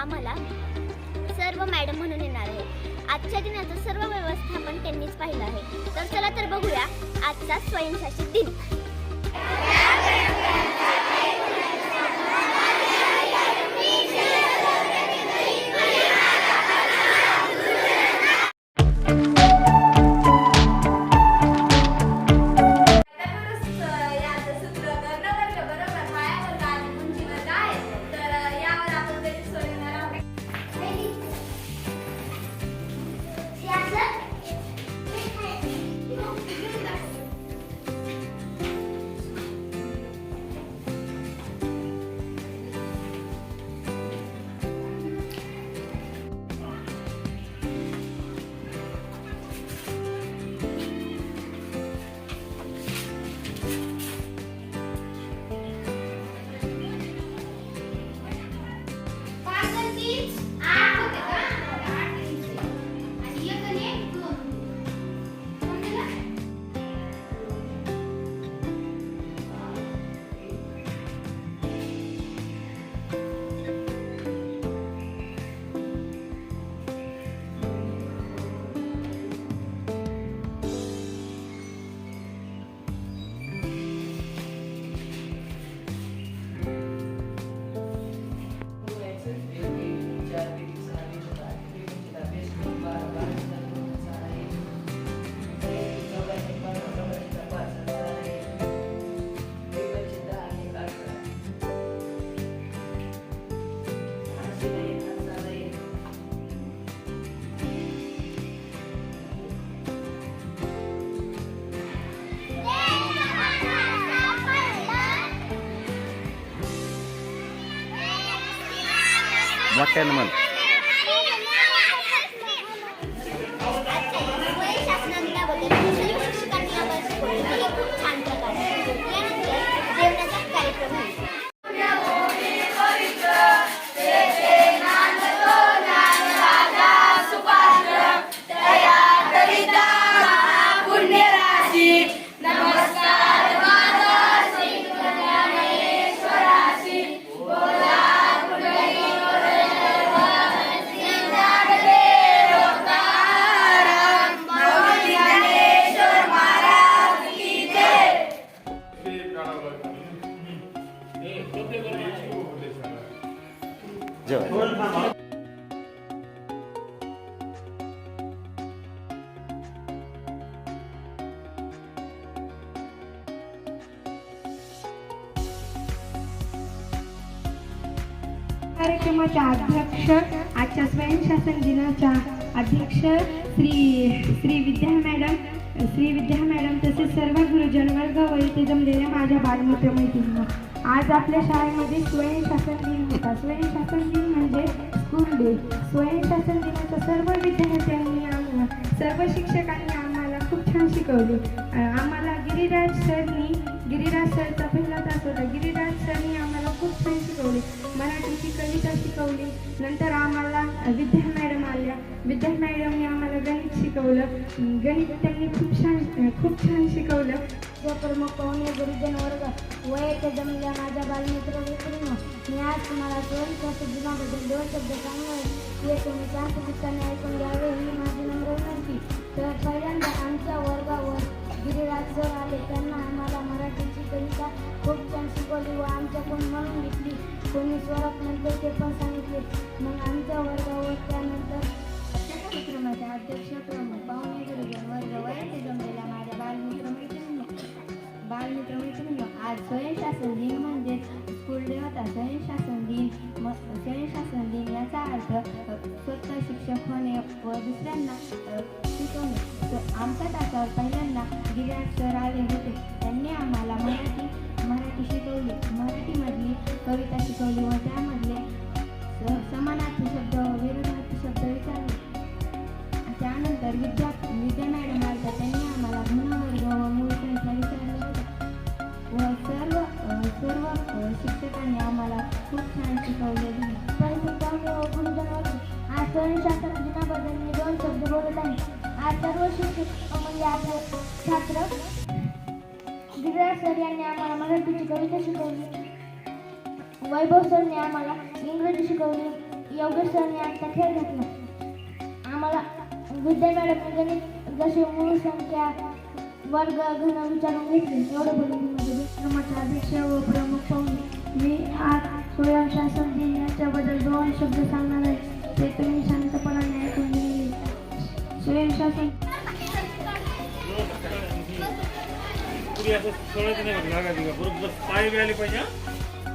आम्हाला सर्व मॅडम म्हणून येणार आहे. आजच्या दिनाचं सर्व व्यवस्थापन त्यांनीच पाहिलं आहे. तर चला तर बघूया आजचा स्वयंशासित दिन. what animal जेवायला कार्यक्रमाच्या अध्यक्ष आजच्या स्वयंशासन दिनाच्या अध्यक्ष श्री श्री विद्या मॅडम श्री विद्या मॅडम तसेच सर्व गुरुजन वर्ग व इथे जमलेल्या माझ्या बालमित्र मैत्रिणी आज आपल्या शाळेमध्ये स्वयंशासन दिन होता. स्वयंशासन दिन म्हणजे स्कूल डे स्वयंशासन दिनाचा सर्व विद्यार्थ्यांनी आम्हाला सर्व शिक्षकांनी आम्हाला खूप छान शिकवले. आम्हाला गिरिराज सरनी गिरिराज सरचा पहिला तास होता. गिरिराज सरनी आम्हाला खूप छान शिकवले. मराठीची कविता शिकवली. नंतर आम्हाला विद्या मॅडम आल्या. विद्या मॅडमने आम्हाला शिकवलं. गणित त्यांनी खूप छान खूप छान शिकवलं. प्रमुख पाहुणे गुरुजन वर्ग वयाच्या जमल्या माझ्या बालमित्र मैत्रिणी मी आज तुम्हाला स्वयंशासित दिनाबद्दल दोन शब्द सांगणार हे तुम्ही शांतचित्ताने ऐकून घ्यावे ही माझी नम्र विनंती. तर पहिल्यांदा आमच्या वर्गावर गिरिराज सर आले. त्यांना आम्हाला मराठीची कविता खूप छान शिकवली व आमच्याकडून म्हणून घेतली. कोणी स्वरात नंतर ते पण सांगितले. मग आमच्या वर्गावर त्या आमच्या तासावर पहिल्यांदा सर आले होते. त्यांनी आम्हाला मराठी मराठी शिकवली. मराठीमधली कविता शिकवली व त्यामधले समानार्थी शब्द व शब्द विचारले. त्यानंतर विद्या विद्या मॅडम त्यांनी आम्हाला गुणवर्ग व मूळ संख्या व सर्व सर्व शिक्षकांनी आम्हाला खूप छान शिकवले आज स्वयंशासन बोलत आहे आज सर्व शिक्षक म्हणजे आपले छात्र. गिरिराज सर यांनी आम्हाला मराठीची कविता शिकवली. वैभव सरने आम्हाला इंग्रजी शिकवली. योगेश सरने आमचा खेळ घातला. आम्हाला विद्या मॅडम गणित जसे मूळ संख्या वर्ग घन विचारून घेतले. एवढं बोलून मी अध्यक्ष व प्रमुख पाहुणे मी आज स्वयंशासन दिन याच्याबद्दल दोन शब्द सांगणार आहे. ते तुम्ही शांतपणाने घ्यावे स्वयंशासन पुढे असं सोडायचं नाही बघ लागायचं का बरोबर पाय बी आले पाहिजे हा?